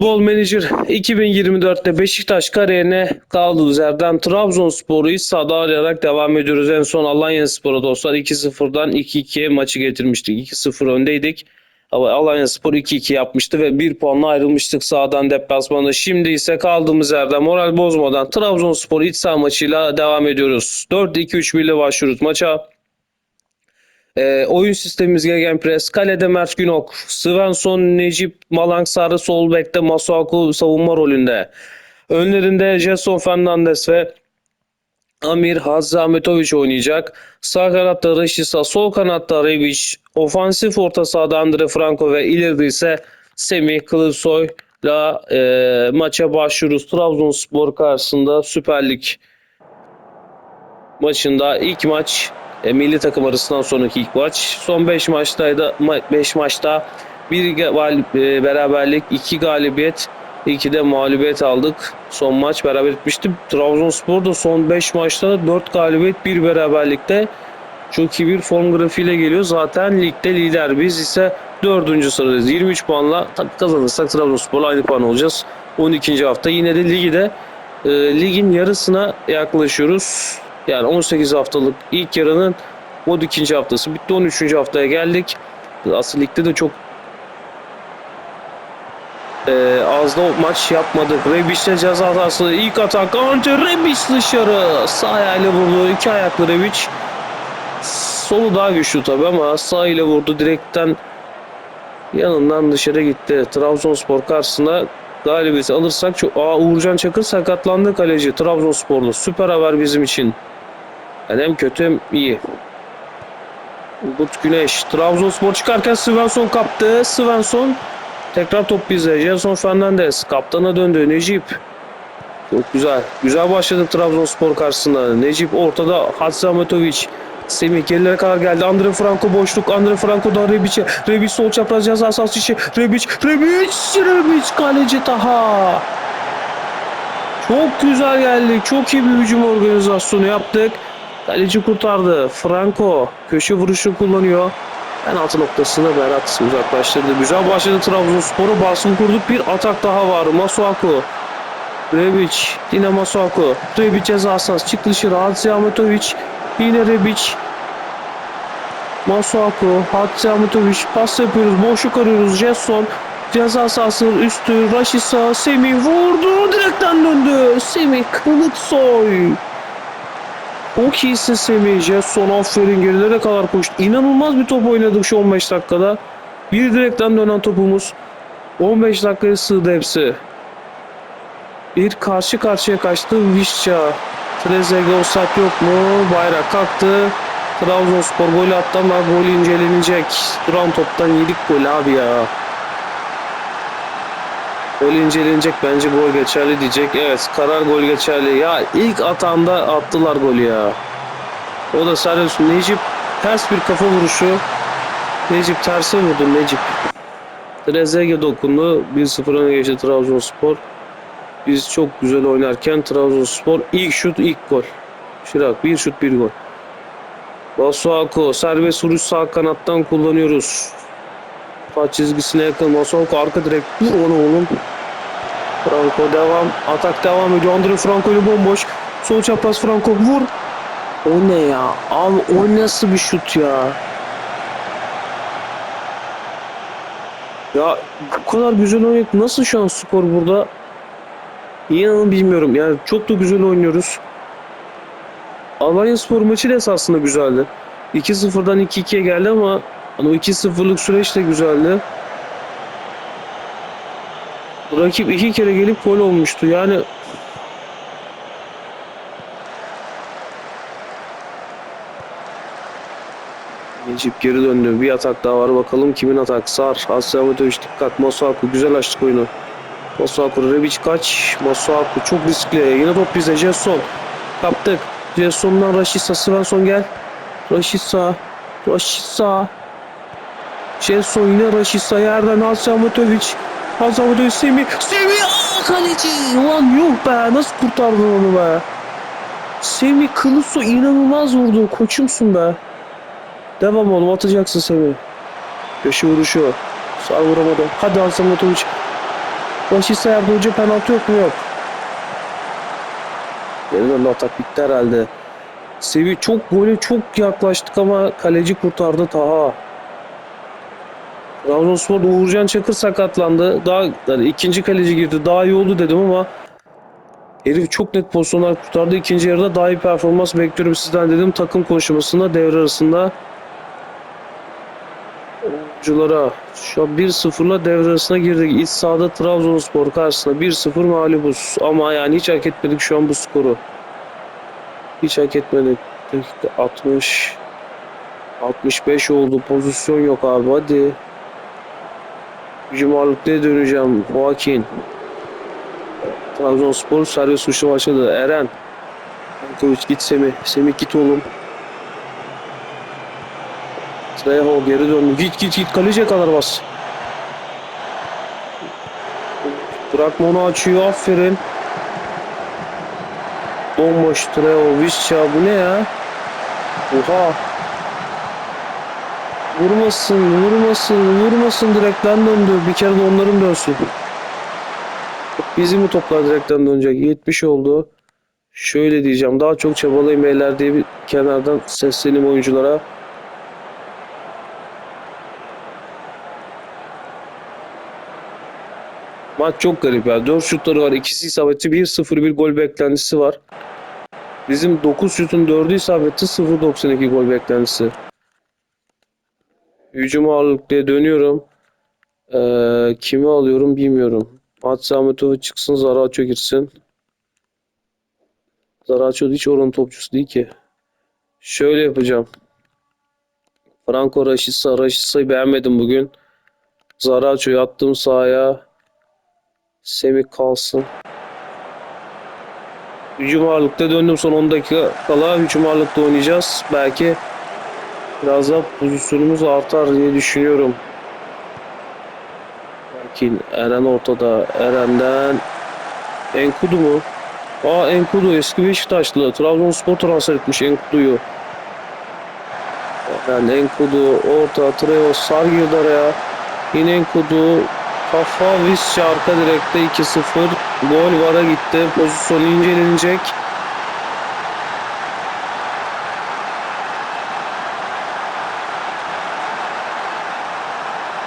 Futbol Manager 2024'te Beşiktaş kariyerine kaldığımız yerden Trabzonspor'u iç sahada arayarak devam ediyoruz. En son Alanya Spor'a dostlar 2-0'dan 2-2'ye maçı getirmiştik. 2-0 öndeydik. Ama Alanya Spor 2-2 yapmıştı ve 1 puanla ayrılmıştık sağdan deplasmanda. Şimdi ise kaldığımız yerden moral bozmadan Trabzonspor iç saha maçıyla devam ediyoruz. 4-2-3-1 ile başlıyoruz maça. Ee, oyun sistemimiz Gegenpress. Kalede Mert Günok. Svensson, Necip Malangsarı sol bekte Masuaku savunma rolünde. Önlerinde Jason Fernandez ve Amir Hazza Ahmetoviç oynayacak. Sağ kanatta Rashica, sol kanatta Rebic, ofansif orta sahada Andre Franco ve ileride ise Semih Kılıçsoy'la e, maça başlıyoruz. Trabzonspor karşısında Süper Lig maçında ilk maç e, milli takım arasından sonraki ilk maç. Son 5 maçtaydı 5 maçta bir e, beraberlik, 2 galibiyet, 2 de mağlubiyet aldık. Son maç beraber etmişti. Trabzonspor da son 5 maçta 4 galibiyet, 1 beraberlikte çok iyi bir form grafiğiyle geliyor. Zaten ligde lider. Biz ise 4. sıradayız. 23 puanla kazanırsak Trabzonspor'la aynı puan olacağız. 12. hafta yine de ligi de e, ligin yarısına yaklaşıyoruz. Yani 18 haftalık ilk yarının 12. haftası bitti. 13. haftaya geldik. Asıl ligde de çok e, az da maç yapmadık. Rebic'te ceza hatası. ilk atak. Ante Rebic dışarı. Sağ ayağıyla vurdu. İki ayaklı Rebic. Solu daha güçlü tabi ama sağ ile vurdu. Direkten yanından dışarı gitti. Trabzonspor karşısında galibiyeti alırsak çok... Aa, Uğurcan Çakır sakatlandı kaleci Trabzonsporlu. Süper haber bizim için. Yani hem kötü hem iyi. Umut Güneş. Trabzonspor çıkarken Svensson kaptı. Svensson tekrar top bizde. Jason Fernandez kaptana döndü. Necip. Çok güzel. Güzel başladı Trabzonspor karşısında. Necip ortada. Hatsi Ahmetoviç. Semih gerilere kadar geldi. Andre Franco boşluk. Andre Franco da Rebic'e. Rebic sol çapraz ceza sahası içi. Rebic. Rebic. Rebic. Kaleci Taha. Çok güzel geldik. Çok iyi bir hücum organizasyonu yaptık. Kaleci kurtardı. Franco köşe vuruşu kullanıyor. Penaltı noktasına Berat uzaklaştırdı. Güzel başladı Trabzonspor'u. Baskı kurduk. Bir atak daha var. Masuaku. Rebic. Yine Masuaku. Rebic ceza sahası. Çıktı dışarı. Hadzi. Yine Rebic. Masuaku. Hadzi Ahmetoviç. Pas yapıyoruz. Boşluk arıyoruz. Jetson. Ceza sahasının üstü. Raşisa. Semih vurdu. Direkten döndü. Semih Kılıçsoy. Çok iyisin Semih. Jetson aferin gerilere kadar koştu. İnanılmaz bir top oynadık şu 15 dakikada. Bir direkten dönen topumuz. 15 dakikaya sığdı hepsi. Bir karşı karşıya kaçtı Vişça. Trezeguet offside yok mu? Bayrak kalktı. Trabzonspor golü attı ama gol incelenecek. Duran toptan yedik gol abi ya. Gol incelenecek bence gol geçerli diyecek. Evet karar gol geçerli. Ya ilk atağında attılar golü ya. O da Serhat Necip ters bir kafa vuruşu. Necip terse vurdu Necip. Trezeguet dokundu. 1-0 öne geçti Trabzonspor. Biz çok güzel oynarken Trabzonspor ilk şut ilk gol. Şirak bir şut bir gol. Masuaku serbest vuruş sağ kanattan kullanıyoruz. Taç çizgisine yakın Masuaku arka direkt vur onu oğlum. Franco devam. Atak devam ediyor. Andre Franco ile bomboş. Sol çapraz Franco vur. O ne ya? Abi o nasıl bir şut ya? Ya bu kadar güzel oynayıp nasıl şu an skor burada? İnanın bilmiyorum. Yani çok da güzel oynuyoruz. Alanya Spor maçı da esasında güzeldi. 2-0'dan 2-2'ye geldi ama hani o 2-0'lık süreç de güzeldi. Rakip iki kere gelip gol olmuştu. Yani Necip geri döndü. Bir atak daha var. Bakalım kimin atak? Sar. Asya Amatoviç dikkat. Masuaku güzel açtık oyunu. Masuaku Rebic kaç. Masuaku çok riskli. Yine top bizde. Jetson. Kaptık. Jetson'dan Raşitsa. Svensson gel. Raşitsa. Raşitsa. Jetson yine Raşitsa. Yerden. Asya Amatoviç Semih. Semih. Aa, kaleci. Ulan yuh be. Nasıl kurtardın onu be. Semih Kılıçso inanılmaz vurdu. Koçumsun be. Devam oğlum atacaksın Semih. Köşe vuruşu. Sağ vuramadı. Hadi Hasan Matoviç. Raşitsa yerde hoca penaltı yok mu? Yok. Geri döndü atak bitti herhalde. Sevi çok gole çok yaklaştık ama kaleci kurtardı Taha. Trabzonspor'da Uğurcan Çakır sakatlandı. Daha yani ikinci kaleci girdi. Daha iyi oldu dedim ama herif çok net pozisyonlar kurtardı. İkinci yarıda daha iyi performans bekliyorum sizden dedim. Takım konuşmasında devre arasında oyunculara şu an 1-0'la devre arasına girdik. İç sahada Trabzonspor karşısında 1-0 mağlubuz. Ama yani hiç hak etmedik şu an bu skoru. Hiç hak etmedik. Dakika 60 65 oldu. Pozisyon yok abi hadi. Ağırlıklıya döneceğim. Joaquin. Trabzonspor servis suçlu başladı. Eren. Jankovic git Semih. Semih git oğlum. Trejo geri döndü. Git git git kaleciye kadar bas. Bırakma onu açıyor. Aferin. Bomboş Trejo. Visca bu ne ya? Oha. Vurmasın, vurmasın, vurmasın direkten döndü. Bir kere de onların dönsün. Bizi mi toplar direkten dönecek? 70 oldu. Şöyle diyeceğim. Daha çok çabalayın beyler diye bir kenardan sesleneyim oyunculara. Maç çok garip ya. 4 şutları var. İkisi isabetli. 1-0 bir gol beklentisi var. Bizim 9 şutun 4'ü isabetli. 0.92 gol beklentisi. Hücum ağırlıklıya dönüyorum. Ee, kimi alıyorum bilmiyorum. Matsi Ahmetovic çıksın. Zaraço girsin. Zaraço hiç oranın topçusu değil ki. Şöyle yapacağım. Franco Rashica. Rashica'yı beğenmedim bugün. Zaraço'yu attım sahaya. Semih kalsın. Hücum ağırlıkta döndüm son 10 dakika kala hücum ağırlıkta oynayacağız. Belki biraz daha pozisyonumuz artar diye düşünüyorum. Belki Eren ortada. Eren'den Enkudu mu? Aa Enkudu eski Beşiktaşlı. Trabzonspor transfer etmiş Enkudu'yu. Eren Enkudu orta Treo sar girdi. Yine Enkudu Kafa Visca arka direkte 2-0. Gol vara gitti. Pozisyon incelenecek.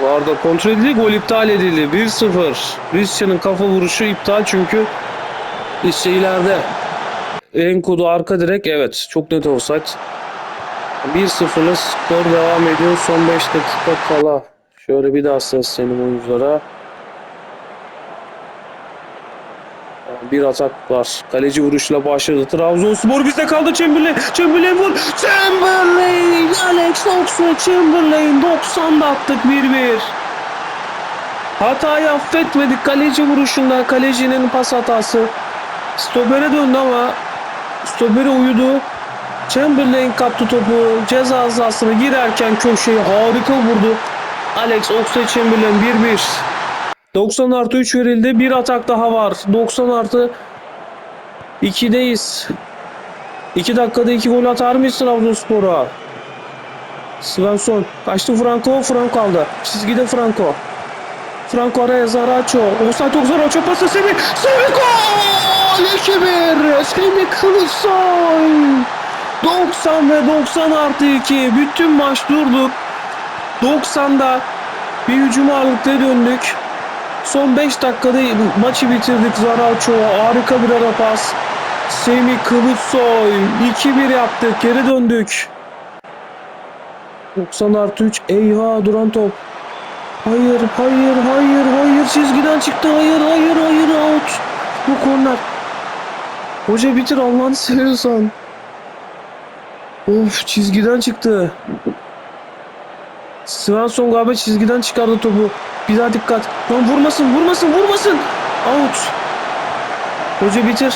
Varda kontrol edildi. Gol iptal edildi. 1-0. Visca'nın kafa vuruşu iptal çünkü Visca ileride. Enkudu arka direk. Evet. Çok net offside. 1-0'lı skor devam ediyor. Son 5 dakika kala. Şöyle bir daha seslenelim oyunculara. Bir atak var. Kaleci vuruşla başladı. Trabzonspor bizde kaldı Chamberlain. Chamberlain vur. Chamberlain. Alex Oxlade-Chamberlain 90'da attık 1-1. Hatayı affetmedik. Kaleci vuruşunda kalecinin pas hatası. Stoper'e döndü ama Stoper'e uyudu. Chamberlain kaptı topu. Ceza sahasına girerken köşeyi harika vurdu. Alex Oxlade-Chamberlain 1-1. 90 artı 3 verildi. Bir atak daha var. 90 artı 2'deyiz. 2 dakikada 2 gol atar mıyız Trabzonspor'a? Svensson. Kaçtı Franco. Franco aldı. Çizgide Franco. Franco araya Zaraço. Offside yok Zaraço pası Semih. Semih gol! 2-1. Semih Kılıçsoy. 90 ve 90 artı 2. Bütün maç durduk. 90'da bir hücum ağırlıkta döndük. Son 5 dakikada maçı bitirdik Zaraço. Harika bir ara pas. Semih Kılıçsoy. 2-1 yaptık. Geri döndük. 90 artı 3. Eyvah duran top. Hayır, hayır, hayır, hayır. Çizgiden çıktı. Hayır, hayır, hayır. Out. Bu korner. Hoca bitir Allah'ını seviyorsan. Of çizgiden çıktı. Svensson galiba çizgiden çıkardı topu. Bir daha dikkat. Lan vurmasın, vurmasın, vurmasın. Out. Hoca bitir.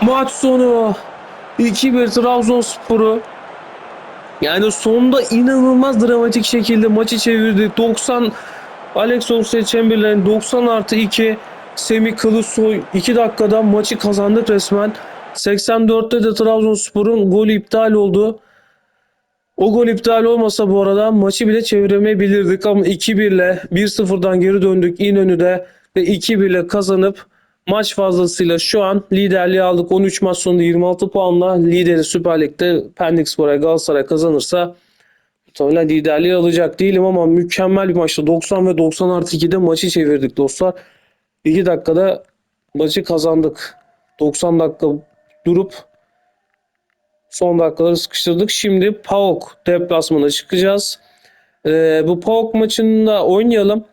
Maç sonu 2-1 Trabzonspor'u yani sonunda inanılmaz dramatik şekilde maçı çevirdi. 90 Alex Oxlade-Chamberlain 90 artı 2 Semih Kılıçsoy 2 dakikada maçı kazandık resmen. 84'te de Trabzonspor'un golü iptal oldu. O gol iptal olmasa bu arada maçı bile çeviremeyebilirdik ama 2-1 ile 1-0'dan geri döndük İnönü'de ve 2-1 ile kazanıp maç fazlasıyla şu an liderliği aldık. 13 maç sonunda 26 puanla lideri Süper Lig'de Pendik Spor'a Galatasaray kazanırsa muhtemelen liderliği alacak değilim ama mükemmel bir maçtı. 90 ve 90 artı 2'de maçı çevirdik dostlar. 2 dakikada maçı kazandık. 90 dakika durup son dakikaları sıkıştırdık. Şimdi PAOK deplasmana çıkacağız. Ee, bu PAOK maçında oynayalım.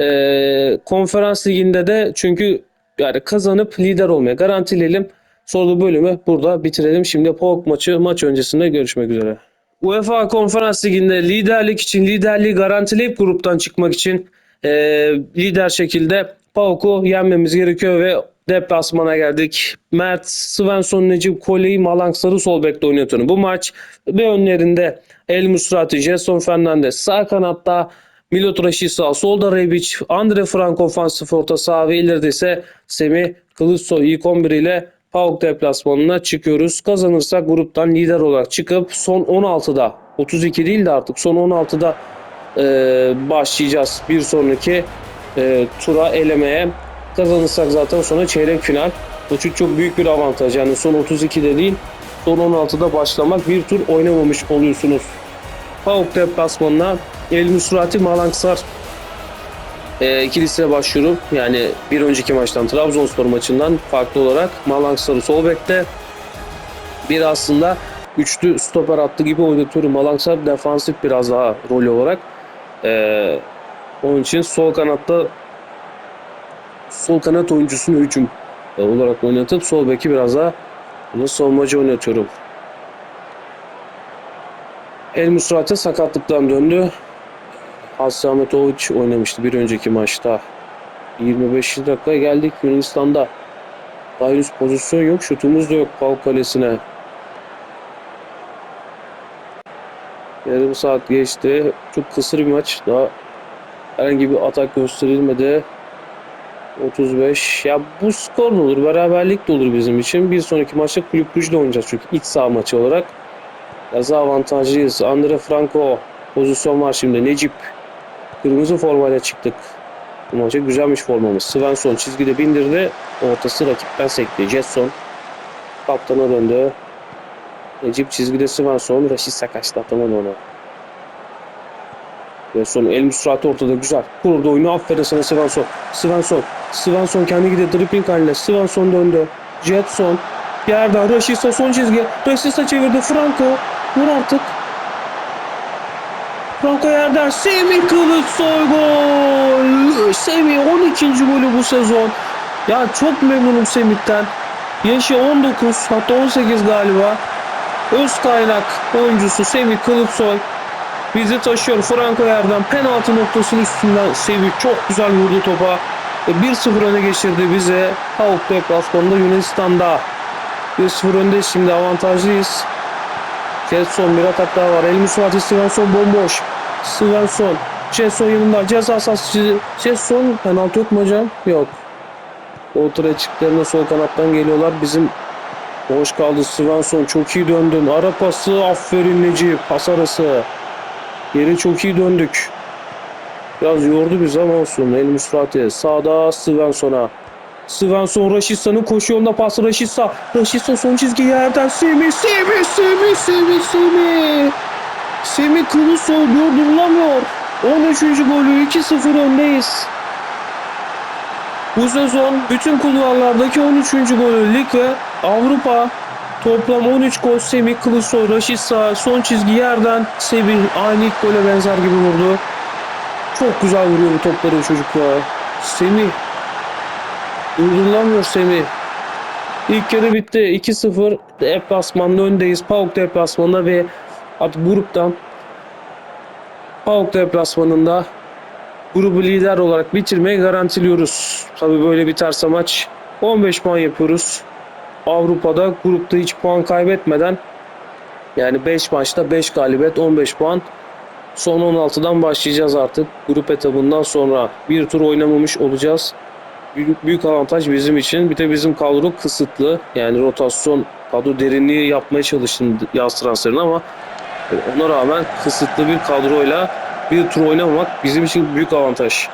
Ee, konferans liginde de çünkü yani kazanıp lider olmaya garantileyelim. Da bölümü burada bitirelim. Şimdi PAOK maçı maç öncesinde görüşmek üzere. UEFA Konferans Ligi'nde liderlik için liderliği garantileyip gruptan çıkmak için e, lider şekilde PAOK'u yenmemiz gerekiyor ve deplasmana geldik. Mert, Svensson, Necip Kole'yi Malang Sarı sol bekte oynatıyorum. Bu maç ve önlerinde El Musrati, Jason Fernandez sağ kanatta Milot Rashica, solda Rebic, Andre Franco ofansif orta saha ve ileride ise Semih Kılıçsoy ilk 11 ile PAOK deplasmanına çıkıyoruz. Kazanırsak gruptan lider olarak çıkıp son 16'da 32 değil de artık son 16'da e, başlayacağız bir sonraki e, tura elemeye. Kazanırsak zaten sonra çeyrek final. Bu çok, çok büyük bir avantaj. Yani son 32'de değil son 16'da başlamak bir tur oynamamış oluyorsunuz. PAOK deplasmanına El Musrati Malangsar e, ikilisine başlıyorum. Yani bir önceki maçtan Trabzonspor maçından farklı olarak Malangsar'ı sol bekte. Bir aslında üçlü stoper attı gibi oynatıyorum. Malangsar defansif biraz daha rol olarak. E, onun için sol kanatta sol kanat oyuncusunu hücum e, olarak oynatıp sol beki biraz daha bunu savunmacı oynatıyorum. El Musrati sakatlıktan döndü. Asya Ahmetoviç oynamıştı bir önceki maçta. 25 dakika geldik Yunanistan'da. Daha henüz pozisyon yok. Şutumuz da yok Pau Kalesi'ne. Yarım saat geçti. Çok kısır bir maç. Daha herhangi bir atak gösterilmedi. 35. Ya bu skor da olur. Beraberlik de olur bizim için. Bir sonraki maçta Kulüp Brugge'de oynayacağız çünkü iç saha maçı olarak. Biraz avantajlıyız. Andre Franco pozisyon var şimdi. Necip Kırmızı formayla çıktık. Bu maça güzelmiş formamız. Svensson çizgide bindirdi. Ortası rakipten sekti. Jetson kaptana döndü. Necip çizgide Svensson. Raşit Sakaç'ta atamadı ona. Svensson el müsrati ortada güzel. Kuruldu oyunu. Aferin sana Svensson. Svensson. Svensson kendi gidiyor dribbling haline. Svensson döndü. Jetson. Yerden Raşitsa son çizgi. Raşitsa çevirdi. Franco. Vur artık. Franco yerden Semih Kılıçsoy gol. Semih 12. golü bu sezon. Ya çok memnunum Semih'ten. Yaşı 19 hatta 18 galiba. Öz kaynak oyuncusu Semih Kılıçsoy bizi taşıyor. Franco yerden penaltı noktasının üstünden Semih çok güzel vurdu topa. Ve 1-0 öne geçirdi bize. Havuk deplasmanında Yunanistan'da. 1-0 önde şimdi avantajlıyız. Jetson bir atak daha var. El Musvati Svensson bomboş. Svensson. Jetson yanında ceza sahası. Jetson penaltı yok mu hocam? Yok. Orta açıklarına sol kanattan geliyorlar. Bizim boş kaldı Svensson. Çok iyi döndün. Ara pası. Aferin Necip. Pas arası. Yeri çok iyi döndük. Biraz yordu bizi ama olsun. El Musrati. Sağda Svensson'a. Svensson Raşitsa'nın koşu yolunda pası Raşitsa. Raşitsa son çizgi yerden Semih, Semih, Semih, Semih, Semih. Semih Kılıçsoy durdurulamıyor. 13. golü 2-0 öndeyiz. Bu sezon bütün kulvarlardaki 13. golü lig Avrupa toplam 13 gol Semih Kılıçsoy, Raşitsa son çizgi yerden Semih aynı ilk gole benzer gibi vurdu. Çok güzel vuruyor bu topları çocuklar. Semih Durdurulamıyor Semih. İlk yarı bitti. 2-0 deplasmanda öndeyiz. PAOK deplasmanında ve artık gruptan PAOK deplasmanında grubu lider olarak bitirmeyi garantiliyoruz. Tabii böyle biterse maç 15 puan yapıyoruz. Avrupa'da grupta hiç puan kaybetmeden yani 5 maçta 5 galibiyet 15 puan. Son 16'dan başlayacağız artık. Grup etabından sonra bir tur oynamamış olacağız büyük, büyük avantaj bizim için. Bir de bizim kadro kısıtlı. Yani rotasyon kadro derinliği yapmaya çalıştım yaz transferini ama Ona rağmen kısıtlı bir kadroyla bir tur oynamamak bizim için büyük avantaj.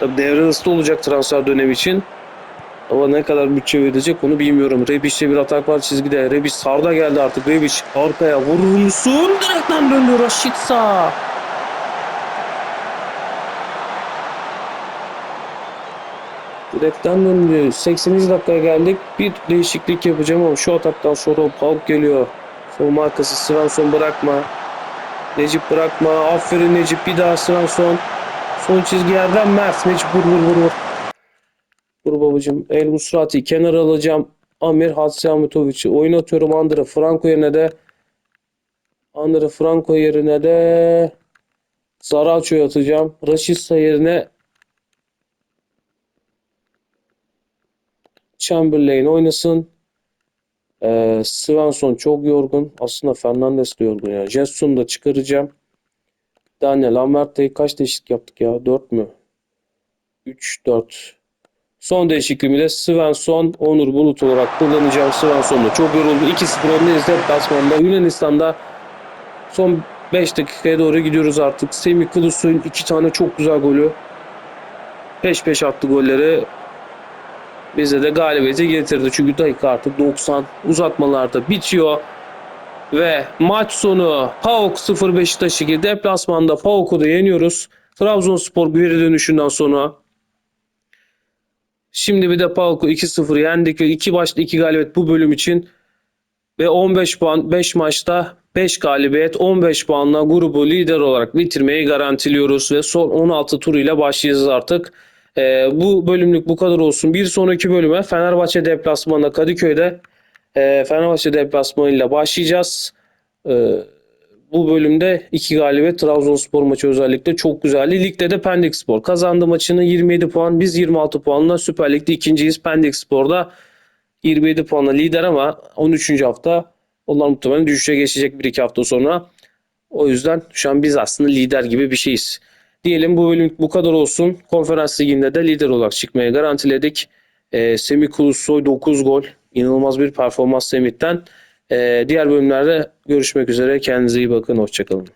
Tabii devre hızlı olacak transfer dönemi için. Ama ne kadar bütçe verecek onu bilmiyorum. Rebic'te bir atak var çizgide. Rebic sarda geldi artık. Rebic arkaya vurur musun? Direkten döndü Rashica. Direkten döndü. 80. dakikaya geldik. Bir değişiklik yapacağım ama şu ataktan sonra Pauk geliyor. Savunma arkası Svensson bırakma. Necip bırakma. Aferin Necip. Bir daha Svensson. Son çizgi yerden Mert. Necip vur vur vur vur. Vur babacım. El Musrati kenara alacağım. Amir Hatsyamutovic'i oynatıyorum. Andre Franco yerine de Andre Franco yerine de Zaracho'yu atacağım. Rashica yerine Chamberlain oynasın. Ee, Svensson çok yorgun. Aslında Fernandes de yorgun ya. Jesson'u da çıkaracağım. Daniel Lambert'e kaç değişiklik yaptık ya? 4 mü? 3, 4. Son değişikliğimi de Svensson, Onur Bulut olarak kullanacağım. Svensson da çok yoruldu. 2-0 öndeyiz deplasmanda. Yunanistan'da son 5 dakikaya doğru gidiyoruz artık. Semih Kılıçsoy'un iki tane çok güzel golü. Peş peş attı golleri. Bize de galibiyeti getirdi. Çünkü dakika artık 90 uzatmalarda bitiyor. Ve maç sonu PAOK 0 Beşiktaş 2 deplasmanda PAOK'u da yeniyoruz. Trabzonspor geri dönüşünden sonra Şimdi bir de PAOK'u 2-0 yendik ve 2 maçta 2 galibiyet bu bölüm için ve 15 puan 5 maçta 5 galibiyet 15 puanla grubu lider olarak bitirmeyi garantiliyoruz ve son 16 turuyla başlayacağız artık. Ee, bu bölümlük bu kadar olsun. Bir sonraki bölüme Fenerbahçe deplasmanında Kadıköy'de e, Fenerbahçe deplasmanıyla başlayacağız. Ee, bu bölümde iki galibiyet Trabzonspor maçı özellikle çok güzeldi. Ligde de Pendik Spor kazandı maçını 27 puan. Biz 26 puanla Süper Lig'de ikinciyiz. Pendik Spor'da 27 puanla lider ama 13. hafta onlar muhtemelen düşüşe geçecek bir iki hafta sonra. O yüzden şu an biz aslında lider gibi bir şeyiz. Diyelim bu bölüm bu kadar olsun. Konferans liginde de lider olarak çıkmaya garantiledik. Ee, Semih Kılıçsoy 9 gol. İnanılmaz bir performans Semih'ten. Ee, diğer bölümlerde görüşmek üzere. Kendinize iyi bakın. Hoşçakalın.